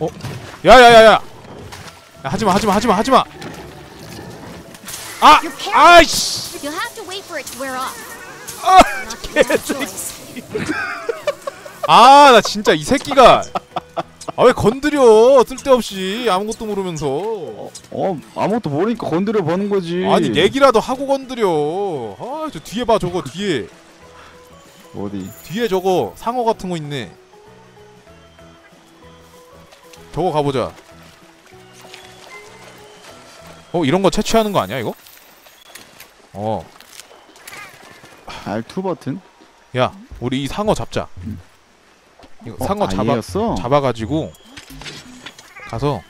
어? 야야야야! 야, 하지마 하지마 하지마 하지마! 아! 아이씨! 아! Choice. 아, 나 진짜 이 새끼가 아 왜 건드려 쓸데없이 아무것도 모르면서 어 아무것도 모르니까 건드려 보는 거지. 아니 내기라도 하고 건드려 아 저 뒤에 봐 저거 뒤에 어디? 뒤에 저거 상어 같은 거 있네 저거 가보자 어 이런 거 채취하는 거 아니야 이거? 어 R2 버튼? 야, 우리 이 상어 잡자. 이거 어, 상어 잡아 아니었어? 잡아가지고 가서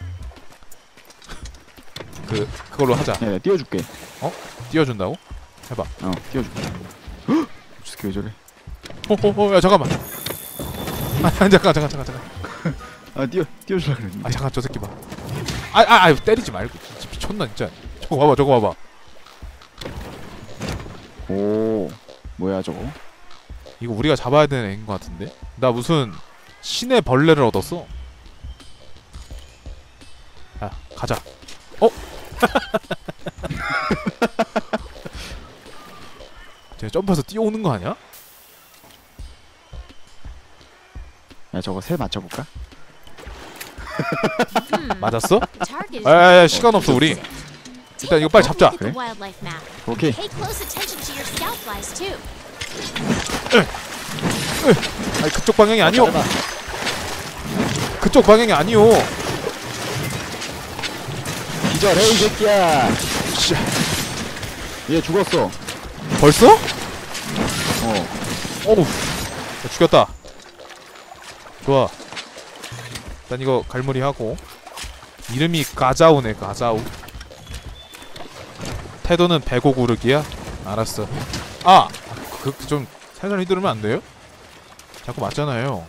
그 그걸로 하자. 야, 내가 띄워줄게. 띄워준다고? 해봐. 어, 띄워줄게. 헉! 왜 저래? 호호호, 야 잠깐만. 아 잠깐 잠깐 잠깐 잠깐. 아, 띄워 띄워주려 그랬는데. 아 잠깐 저 새끼 봐. 아아 아, 때리지 말고 진짜 미쳤나 진짜. 저거 봐봐 저거 봐봐. 오, 뭐야 저거? 이거 우리가 잡아야 되는 애인 것 같은데? 나 무슨 신의 벌레를 얻었어. 야 가자. 어? 쟤 점프해서 뛰어오는 거 아니야? 야, 저거 새 맞춰볼까? Hmm. 맞았어? 야야야 시간 없어 우리. 일단 이거 빨리 잡자. Map. 오케이. Pay close attention to your scout flies too. 아니 그쪽 방향이 아니오. 그쪽 방향이 아니오. 기절해 이 새끼야. 씨, 얘 죽었어. 벌써? 어. 어우 야, 죽였다. 좋아. 일단 이거 갈무리 하고 이름이 가자우네 가자우. 태도는 배고 구르기야. 알았어. 아, 그 좀 살살 휘두르면 안 돼요? 자꾸 맞잖아요.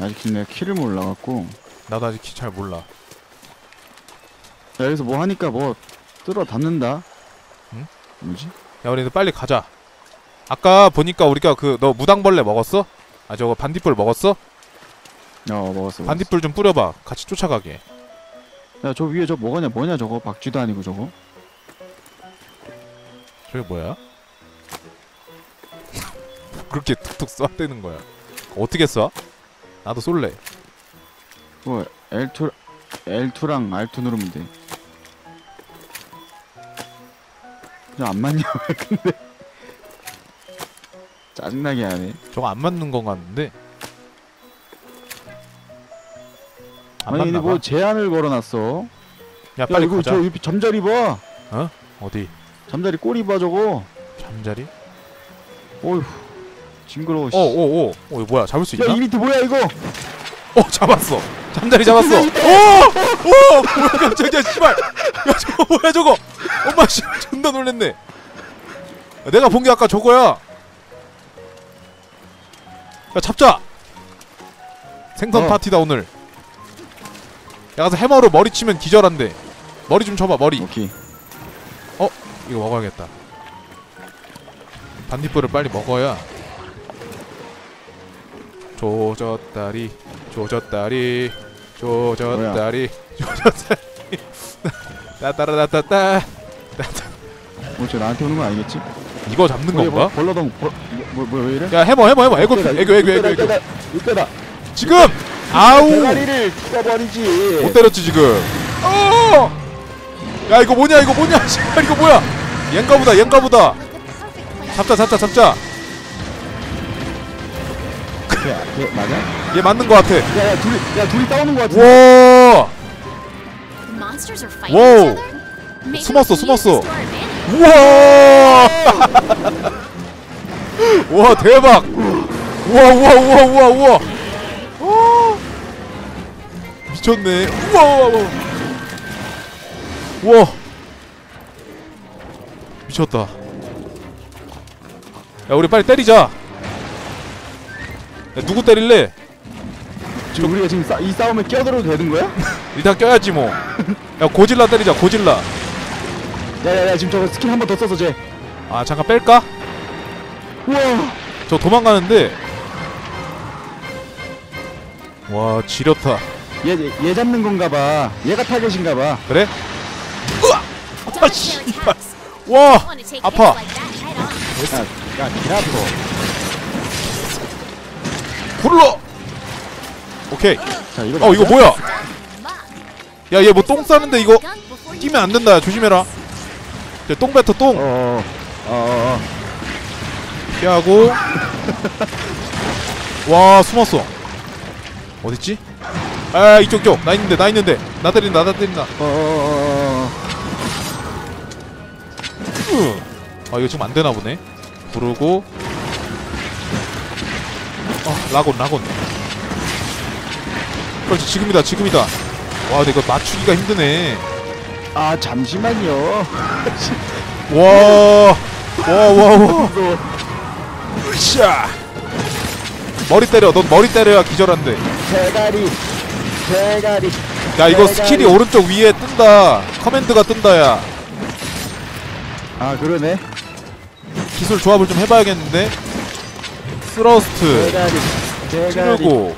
아직 내가 키를 몰라갖고. 나도 아직 키 잘 몰라. 야, 여기서 뭐 하니까 뭐 뜯어 닫는다. 응? 뭐지? 야, 우리는 빨리 가자. 아까 보니까 우리가 그 너 무당벌레 먹었어? 아 저거 반딧불 먹었어? 어, 먹었어. 반딧불 좀 뿌려봐. 같이 쫓아가게. 야, 저 위에 저 뭐가냐? 뭐냐 저거? 박쥐도 아니고 저거? 저게 뭐야? 그렇게 툭툭 쏴대는 거야. 어떻게 쏴? 나도 쏠래. 뭐 L2 L2랑 R2 누르면 돼. 그냥 안 맞냐? 왜 근데 짜증나게 하네. 저거 안 맞는 건 같은데. 아니 근데 뭐 봐. 제한을 걸어놨어. 야 야 빨리 이거 가자. 저 옆에 잠자리 봐. 어디? 잠자리 꼬리 봐 저거. 잠자리? 어휴 징그러워. 씨. 오오오. 어 이거 뭐야? 잡을 수 있나? 야이 밑에 뭐야 이거? 어 잡았어. 잠자리 잡았어. 오! 오! 뭐야 깜짝이야 씨발. 야 저거 뭐야 저거? 엄마 씨 존나 놀랬네. 야, 내가 본 게 아까 저거야. 야 잡자. 생선 어. 파티다 오늘. 야 가서 해머로 머리 치면 기절한대. 머리 좀 쳐봐 머리. 오케이. 이거 먹어야겠다. 반딧불을 빨리 먹어야 조졌다리 조졌다리 조졌다리 조졌다리 따따라따따따 어저 나한테 오는 거 아니겠지? 이거 잡는 뭐, 건가? 벌러덩 뭐뭐 왜 이래? 야 해머 해머 해머 애교 애교 애교 애교 애교 이때다. 지금 아우 대가리를 죽어버리지. 못 때렸지 지금 어! 야 이거 뭐냐 이거 뭐냐 씨발 이거 뭐야 얜가보다 얜가보다 Like the perfect place. 잡자 잡자 잡자 걔, 걔 맞아? 얘 맞는 거 같아 야야 둘이 야 둘이 싸우는 거 같아. 와 we 숨었어, 숨었어. 우와! 와 대박! 우와 우와 우와 우와 우와! 와! 미쳤네. 우와 우와. 미쳤다. 야 우리 빨리 때리자. 야 누구 때릴래? 지금 우리가 지금 싸, 이 싸움에 끼어들어도 되는 거야? 일단 껴야지 뭐. 야 고질라 때리자 고질라. 야야야 지금 저거 스킬 한 번 더 써서 쟤. 아 잠깐 뺄까? 우와. 저 도망가는데 와 지렸다 얘, 얘, 얘 잡는 건가 봐. 얘가 타겟인가 봐. 그래? Their 씨발. attacks. 와 아파. on. 야, 야, 기라토. 굴러 오케이 자, 이거 어 이거? 뭐야. 야 얘 뭐 똥 싸는데 이거 끼면 안 된다 조심해라 똥 뱉어 어, 똥 어, 어, 어, 어. 피하고 와 숨었어 어딨지? 아 이쪽 이쪽. 나 있는데 나 있는데. 나 때린다 나 때린다. 어, 어, 어, 어. 아 이거 지금 안 되나 보네. 부르고. 어 라곤 라곤 그렇지 지금이다 지금이다. 와 근데 이거 맞추기가 힘드네. 아, 잠시만요. 와 와와와. 으쌰. 머리 때려 넌 머리 때려야 기절한대 대가리. 대가리. 야 이거 대가리. 스킬이 오른쪽 위에 뜬다 커맨드가 뜬다 야 아, 그러네. 기술 조합을 좀 해봐야겠는데 스러스트 대가리. 대가리. 찌르고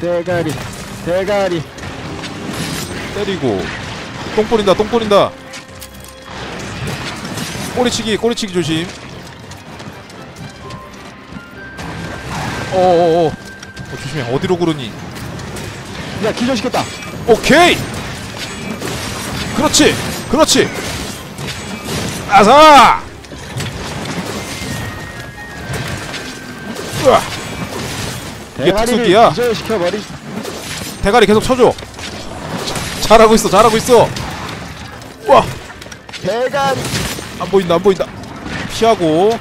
대가리. 대가리. 때리고 똥 뿌린다 똥 뿌린다 꼬리치기 꼬리치기 조심 어어어 어, 조심해 어디로 구르니 야, 기절시켰다. 오케이. 그렇지 그렇지. 아사! 으아, 이게 특수기야? 기절시켜버리. 대가리 계속 쳐줘. 자- 잘하고 있어 잘하고 있어. 와. 대가리. 안 보인다 안 보인다. 피하고.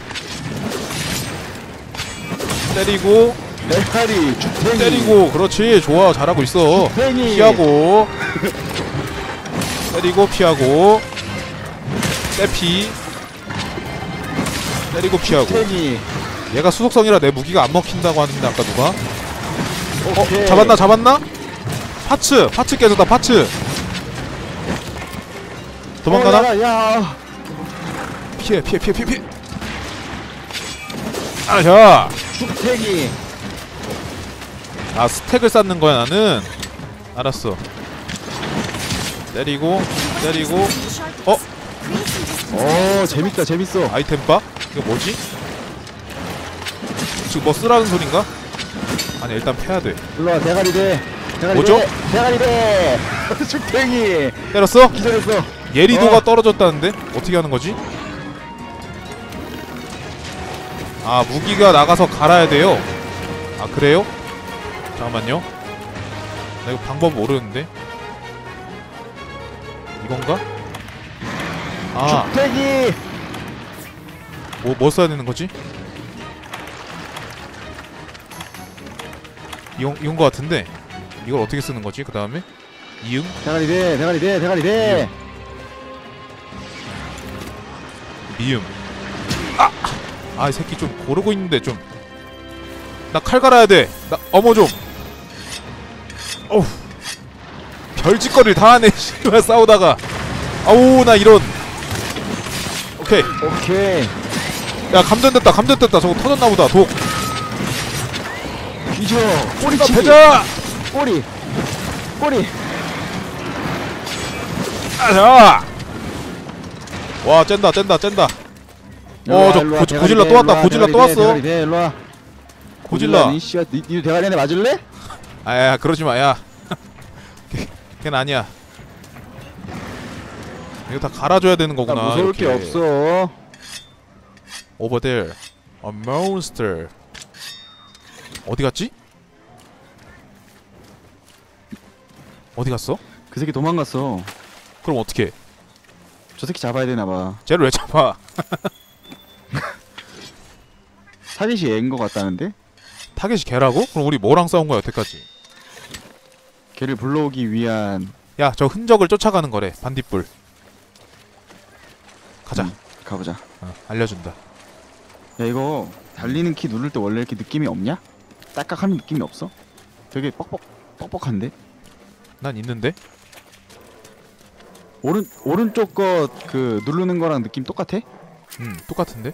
때리고 대가리. 주탱이. 때리고 그렇지 좋아 잘하고 있어 주탱이. 피하고 때리고 피하고 때피 때리고 피하고 주탱이. 얘가 수속성이라 내 무기가 안 먹힌다고 하는데 아까 누가 오케이. 잡았나 잡았나 파츠 파츠 깨졌다 파츠 도망가나 어. 피해 피해 피해 피해 피해 아자 주탱이. 아 스택을 쌓는 거야 나는 알았어 때리고 때리고 어? 오, 재밌다, 재밌어. 아이템 바? 이거 뭐지? 지금 뭐 쓰라는 소린가? 아니 일단 패야 돼 일로 와, 대가리 대. 대가리 뭐죠? 대. 대가리 대. 주탱이. 때렸어? 기절했어. 예리도가 어. 떨어졌다는데? 어떻게 하는 거지? 아 무기가 나가서 갈아야 돼요 아 그래요? 잠깐만요 나 이거 방법 모르는데 이건가? 아 주탱이. 뭐, 뭐 써야 되는 거지? 이건, 이건 거 같은데 이걸 어떻게 쓰는 거지? 그 다음에 이응? 대가리 대. 대가리 대. 대가리 대. 미음 아! 아이 새끼 좀 고르고 있는데 좀 나 칼 갈아야 돼나 어머 좀 어우 별짓거리를 다 하네 씨발 싸우다가 아우 나 이런 오케이 오케이. 야 감전됐다 감전됐다 저거 터졌나 보다 독 뒤져. 꼬리 치기. 패자 꼬리. 꼬리. 아자 와 쨘다 쨘다 쨘다 어, 저 고- 고질라 또 왔다, 고질라 또 왔어. 대가리 대. 일로 와. 고질라 니 씨야, 니, 니 대가리 한대 맞을래? 아야 그러지 마 야 걔는 아니야 이거 다 갈아줘야 되는 나 거구나 무서울 게 이렇게. 없어. Over there A monster 어디 갔지? 어디 갔어? 그 새끼 도망갔어. 그럼 어떻게 저 새끼 잡아야 되나 봐. 쟤를 왜 잡아 타겟이 애인 것 같다는데? 타겟이 걔라고? 그럼 우리 뭐랑 싸운 거야 여태까지 걔를 불러오기 위한 야 저 흔적을 쫓아가는 거래 반딧불 가자 음, 가보자. 어, 알려준다 야 이거 달리는 키 누를 때 원래 이렇게 느낌이 없냐? 딱딱한 느낌이 없어? 되게 뻑뻑 뻑뻑한데? 난 있는데 오른 오른쪽 거 그 누르는 거랑 느낌 똑같아? 음 똑같은데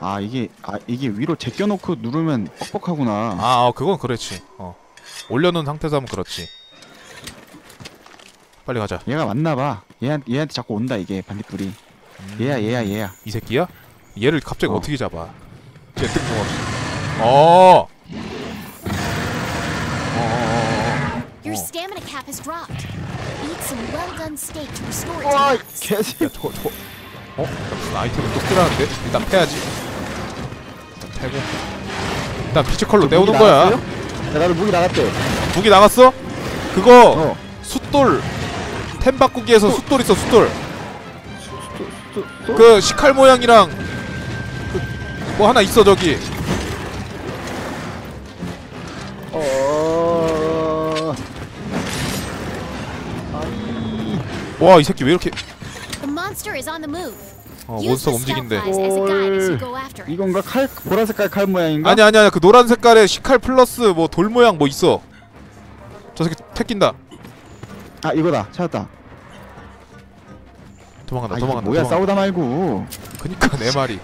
아 이게 아 이게 위로 제껴놓고 누르면 뻑뻑하구나. 아 어, 그건 그렇지 어 올려놓은 상태에서 하면 그렇지 빨리 가자 얘가 맞나봐 얘한, 얘한테 자꾸 온다 이게 반딧불이 음, 얘야 얘야 얘야 이 새끼야? 얘를 갑자기 어. 어. 떻게 잡아 얘 뜬금없이 어 어어어어 Your Oh. stamina cap has dropped. Eat some well done steak to restore it to 와 max. 개새 야 저거 저거 어? 나 무슨 아이템을 또 필요한데? 일단 패야지 일단 패고 일단 피지컬로 때우는 거야 야 나도 무기 나갔대 무기 나갔어? 그거 어 숫돌 템 바꾸기에서 숫돌 있어 숫돌 쏘, 쏘? 그 시칼 모양이랑 그 뭐 하나 있어 저기 어... 아이 와이 새끼 왜 이렇게 The monster is on the move. 어 움직인대 go after it. 이건가? 칼 보라색깔 칼 모양인가? 아니 아니 아니 그 노란 색깔의 시칼 플러스 뭐 돌 모양 뭐 있어. 저 새끼 택긴다. 아 이거다. 찾았다. 도망간다 아 도망간다 뭐야? 도망간다. 싸우다 말고. 그니까 내 말이.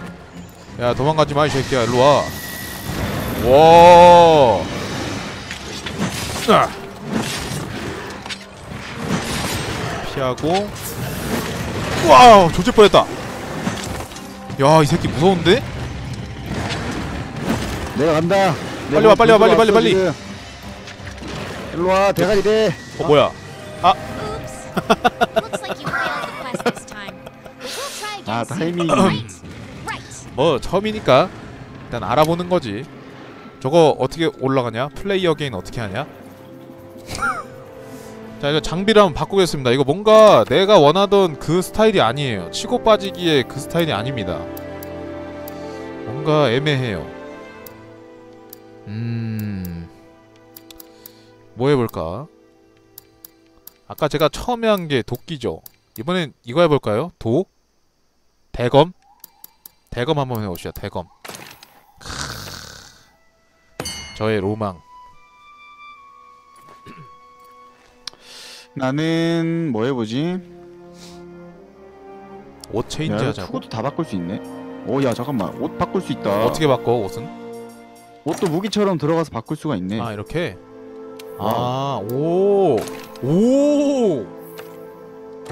야 도망가지 마이 새끼야. 일로 와. 와. 아. 피하고. 와우 조질 뻔했다 야 이 새끼 무서운데? 내가 간다 빨리 와, 빨리 와, 빨리, 빨리, 빨리. 일로 와 대가리 돼 어 뭐야 아 soon. 타이밍. 뭐 처음이니까 일단 알아보는 거지 저거 어떻게 올라가냐? 플레이어 게인 어떻게 하냐? 자 이거 장비를 한번 바꾸겠습니다 이거 뭔가 내가 원하던 그 스타일이 아니에요 치고 빠지기에 그 스타일이 아닙니다 뭔가 애매해요 음... 뭐 해볼까? 아까 제가 처음에 한 게 도끼죠 이번엔 이거 해볼까요? 도? 대검? 대검 한번 해봅시다. 대검. 크... 저의 로망. 나는 뭐 해보지? 옷 체인지 야, 하자고. 투구도 다 바꿀 수 있네 오야 잠깐만 옷 바꿀 수 있다 어떻게 바꿔 옷은? 옷도 무기처럼 들어가서 바꿀 수가 있네 아 이렇게. 와우. 아 오. 오.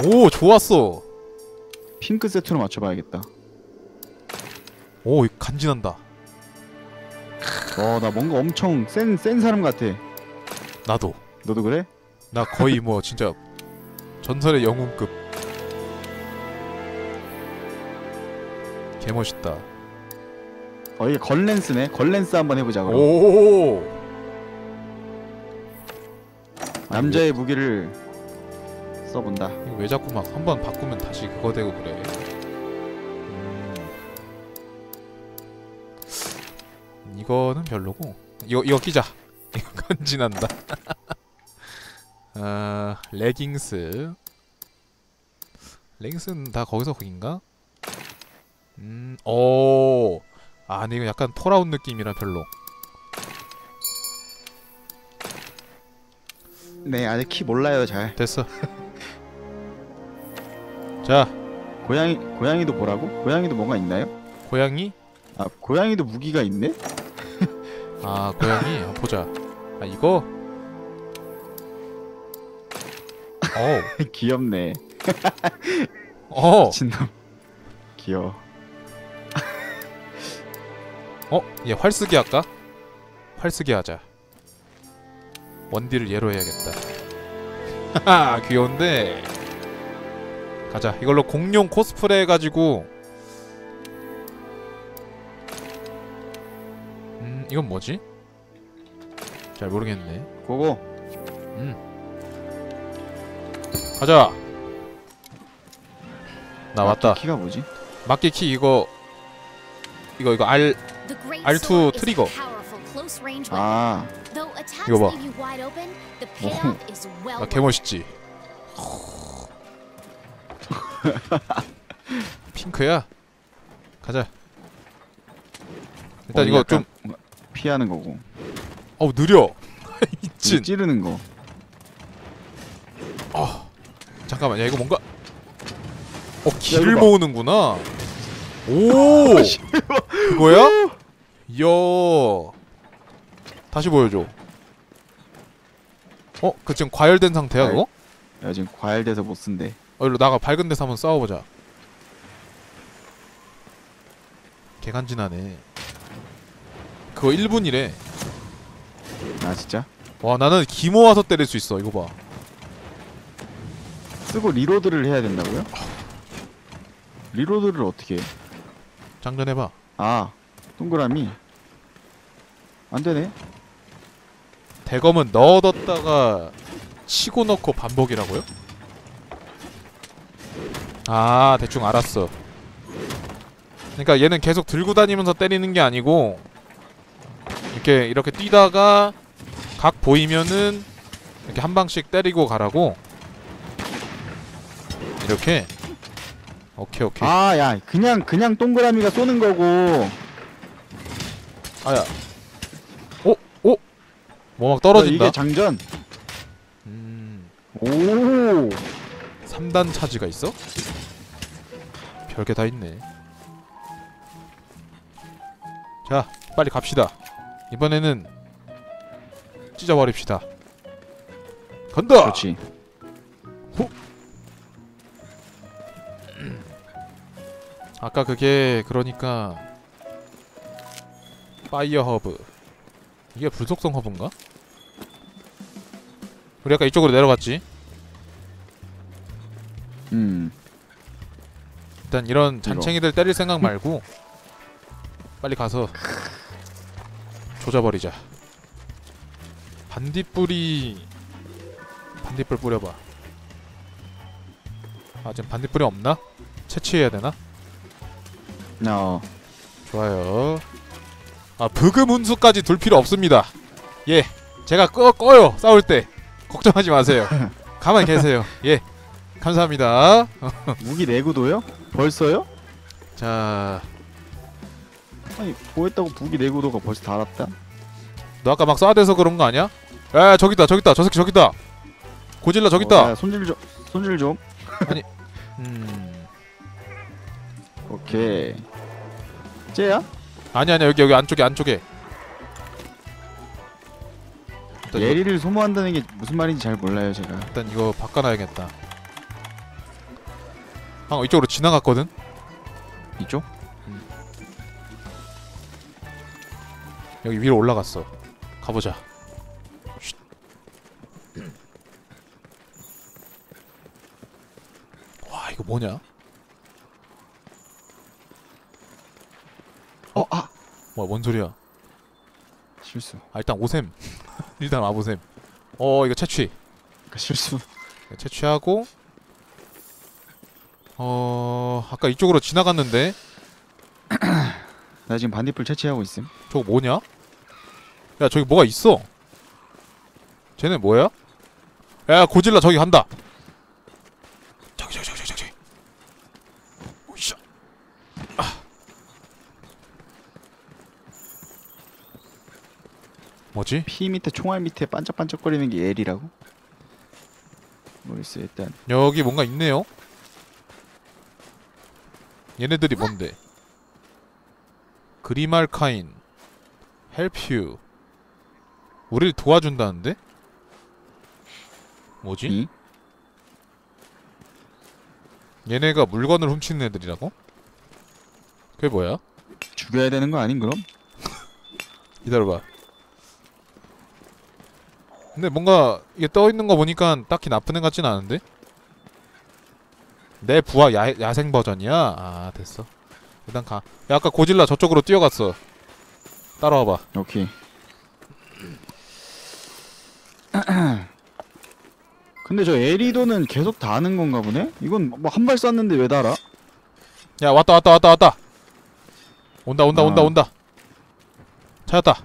오 좋았어. 핑크 세트로 맞춰봐야겠다 오 간지난다. 와나 뭔가 엄청 센, 센 사람 같아 나도. 너도 그래? 나 거의 뭐 진짜 전설의 영웅급. 개 멋있다. 어 이게 걸렌스네 걸렌스 한번 해보자 그럼 오. 남자의 무기를 써본다 이거 왜 자꾸 막 한 번 바꾸면 다시 그거 되고 그래. 음. 이거는 별로고. 이거 이거 끼자. 이거 건진한다. 아 레깅스. 레깅스는 다 거기서 거긴가? 음, 오. 아, 근데 이거 약간 폴아웃 느낌이라 별로. 네 아직 키 몰라요 잘 됐어. 자, 고양이 고양이도 뭐라고? 고양이도 뭔가 있나요? 고양이. 아 고양이도 무기가 있네? 아 고양이 한번 보자 아 이거 귀엽네. 어어 미친놈. 귀여워. 어? 얘 활쓰기 할까? 활쓰기 하자. 원딜을 얘로 해야겠다. 하하 귀여운데. 가자. 이걸로 공룡 코스프레 해가지고. 음 이건 뭐지? 잘 모르겠네. 고고 가자 나 왔다 아, 키가 뭐지? 막기 키 이거 이거 이거 R The great R2 sword is a 트리거. 아 이거 봐. 아, it. 개멋있지 핑크야 가자 일단 어, 이거 좀 피하는 거고 어우 느려 미친 찌르는 거 어 잠깐만 야 이거 뭔가 어 길을. 모으는구나 오 그거야? 이야 다시 보여줘 어? 그 지금 과열된 상태야 네. 그거? 야 지금 과열돼서 못 쓴대. 어 일로 나가 밝은 데서 한번 싸워보자 개간지나네 그거 1분이래 아 진짜? 와 나는 기 모아서 때릴 수 있어 이거 봐 쓰고 리로드를 해야 된다고요? 리로드를 어떻게 해? 장전해봐 아 동그라미 안 되네. 대검은 넣어뒀다가 치고 넣고 반복이라고요? 아 대충 알았어 그러니까 얘는 계속 들고 다니면서 때리는 게 아니고 이렇게 이렇게 뛰다가 각 보이면은 이렇게 한 방씩 때리고 가라고 이렇게 오케이 오케이 아 야 그냥 그냥 동그라미가 쏘는 거고 아야 오? 오? 뭐 막 떨어진다 이게 장전. 음 오 3단 차지가 있어? 별게 다 있네. 자, 빨리 갑시다. 이번에는 찢어버립시다. 간다! 그렇지. 아까 그게 그러니까 파이어 허브 이게 불속성 허브인가? 우리 아까 이쪽으로 내려갔지? 음 일단 이런 잔챙이들 때릴 생각 말고 빨리 가서 조져버리자 반딧불이 반딧불 뿌려봐 아 지금 반딧불이 없나? 채취해야 되나? 어. 좋아요 아 브금 운수까지 둘 필요 없습니다 예 제가 꺼, 꺼요 싸울 때 걱정하지 마세요 가만히 계세요 예 감사합니다 무기 내구도요? 벌써요? 자 아니 보였다고 무기 내구도가 벌써 달았다. 너 아까 막 쏴대서 그런 거 아니야? 야 저기 있다 저기 있다 저 새끼 저기 있다 고질라 저기 어, 손질 좀 손질 좀. 음 오케이. 쟤야? 아니 아니야 여기 여기 안쪽에 안쪽에 일단, 이거, 예리를 소모한다는 게 무슨 말인지 잘 몰라요 제가. 일단 이거 바꿔놔야겠다 아 이쪽으로 지나갔거든 이쪽? 여기 위로 올라갔어 가보자 쉿. 와 이거 뭐냐 어, 아 뭐야 뭔 소리야 실수. 아 일단 오셈 일단 와보셈 어 이거 채취 그 실수. 채취하고 어 아까 이쪽으로 지나갔는데 나 지금 반딧불 채취하고 있음. 저거 뭐냐? 야 저기 뭐가 있어 쟤네 뭐야? 야 고질라 저기 간다 저기 저기 저기 저기 저기 오이샤 아 뭐지? 피 밑에 총알 밑에 반짝반짝거리는 게 예리라고? 모르겠어 일단 여기 뭔가 있네요 얘네들이 뭔데 그리말카인 헬퓨 우리를 도와준다는데? 뭐지? 이? 얘네가 물건을 훔치는 애들이라고? 그게 뭐야? 죽여야 되는 거 아닌 그럼? 기다려봐 근데 뭔가 이게 떠있는 거 보니까 딱히 나쁜 애 같진 않은데? 내 부하 야, 야생 버전이야? 아 됐어 일단 가 야, 아까 고질라 저쪽으로 뛰어갔어 따라와봐 오케이. 근데 저 에리도는 계속 다는 건가 보네? 이건 뭐 한 발 쐈는데 왜 달아? 야 왔다 왔다 왔다 왔다 온다 온다 온다 아. 온다 찾았다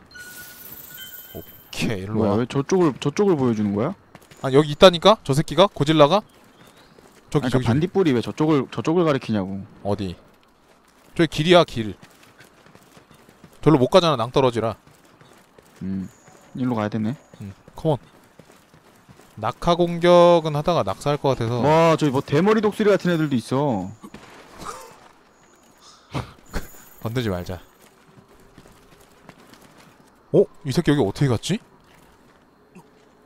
오케이 일로 뭐야 와 왜 저쪽을 저쪽을 보여주는 거야? 아 여기 있다니까? 저 새끼가? 고질라가? 저기 아니, 저기 저기 반딧불이 왜 저쪽을 저쪽을 가리키냐고. 어디? 저기 길이야 길. 절로 못 가잖아 낭떠러지라. 음. 일로 가야 되네. 응. 컴온. 낙하 공격은 하다가 낙사할 것 같아서. 와 저기 뭐 대머리 독수리 같은 애들도 있어. 건들지 말자. 어? 이 새끼 여기 어떻게 갔지?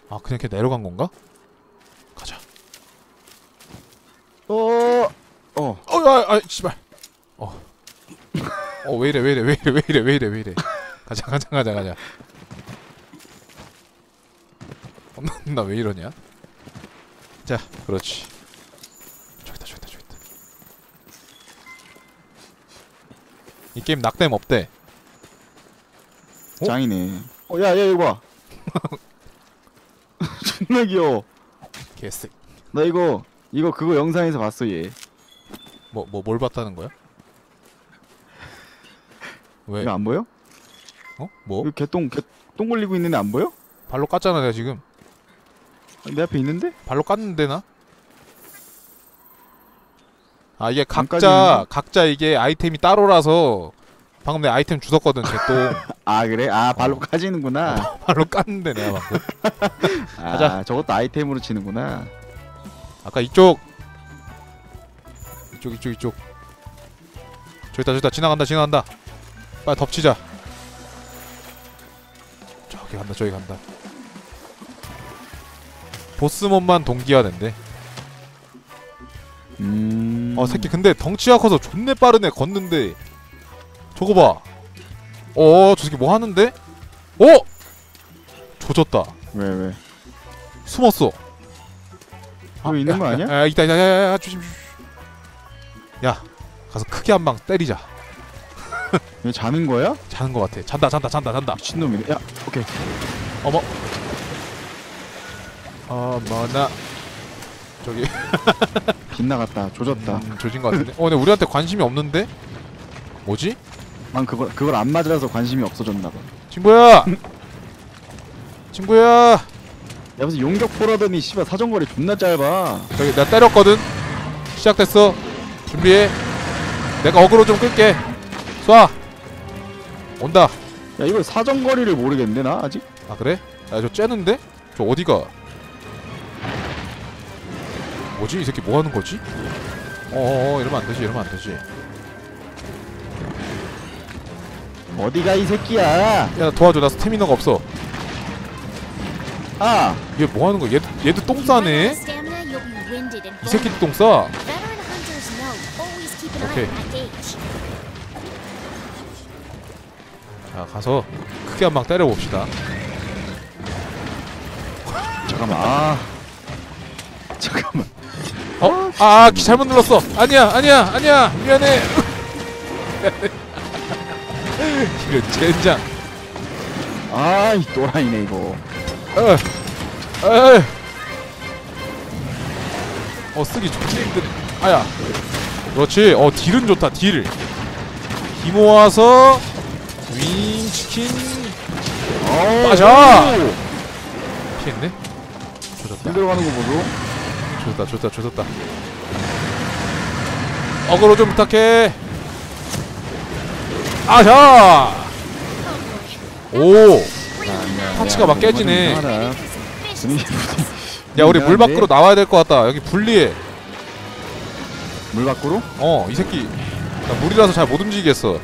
아 그냥 이렇게 내려간 건가? 가자 어. 어. 어 아 아, 씨발 어 어 왜 이래 왜 이래 왜 이래 왜 이래 왜 이래 왜 이래 가자 가자 가자 가자 어, 나왜 이러냐 자 그렇지 저기다 저기다 저기다 이 게임 낙뎀 없대 어? 짱이네. 어, 야, 야, 이거 봐. 존나 귀여워. 개새 나 이거 이거 그거 영상에서 봤어 얘. 뭐 뭐 뭘 봤다는 거야? 왜? 이거 안 보여? 어? 뭐? 이거 개똥 개똥 걸리고 있는 애안 보여? 발로 깠잖아 내가 지금 내 앞에 있는데? 발로 깠는데 나? 아 이게 안 각자? 각자 이게 아이템이 따로라서 방금 내 아이템 주웠거든 쟤또 아 그래? 아 발로 까지는구나. 발로 깠는데 내가 방금. 아 가자. 저것도 아이템으로 치는구나. 아까 이쪽. 이쪽 이쪽 이쪽. 저기다 저기다. 지나간다 지나간다. 빨리 덮치자. 저기 간다 저기 간다. 보스몬만 동기화된대. 음. 어 새끼 근데 덩치가 커서 존내 빠르네 걷는데 저거 봐. 어, 저 새끼 뭐 하는데? 어? 조졌다. 왜 왜? 숨었어. 아, 있는 거 아니야? 야, 야, 있다, 야, 야, 야, 조심, 조심. 야, 가서 크게 한 방 때리자. 얘 자는 거야? 자는 거 같아. 잔다, 잔다, 잔다, 잔다. 미친놈이네. 야, 오케이. 어머. 어머나. 저기 빗나갔다. 조졌다. 음, 조진 거 같은데. 어, 근데 우리한테 관심이 없는데? 뭐지? 난 그걸 그걸 안 맞아서 관심이 없어졌나 봐. 친구야. 친구야. 야 무슨 용격 포라더니 씨발 사정거리 존나 짧아. 저기 내가 때렸거든. 시작됐어. 준비해. 내가 어그로 좀 끌게. 쏴. 온다. 야 이걸 사정거리를 모르겠네 나 아직. 아 그래? 야저 째는데? 저 어디가? 뭐지 이 새끼 뭐 하는 거지? 어어 이러면 안 되지 이러면 안 되지. 어디가 이 새끼야? 야나 도와줘 나 스태미너가 없어. 아, 얘 뭐 하는 거야? 얘 얘도 똥 싸네. 이 새끼도 똥 vulnerable. 싸. Veteran hunters know. Always keep an Okay. eye on that gauge. 자 가서 크게 한 방 때려 봅시다. 잠깐만. 아, 잠깐만. 어? 아, 키 잘못 눌렀어. 아니야, 아니야, 아니야. 미안해. 이거 젠장. 아, 이 또라이네 이거. 어, 어, 어 쓰기 좋지 힘드네. 아야. 그렇지. 어 딜은 좋다. 딜. 기 모아서 윙 치킨 어, 맞아! 피했네. 조졌다. 길 들어가는 거 보소. 조졌다. 조졌다. 조졌다. 어그로 좀 부탁해. 아야. 오. 파츠가 막 깨지네. 야 우리 물. 밖으로 나와야 될 것 같다. 여기 불리해. 물 밖으로? 어이 새끼 나 물이라서 잘 못 움직이겠어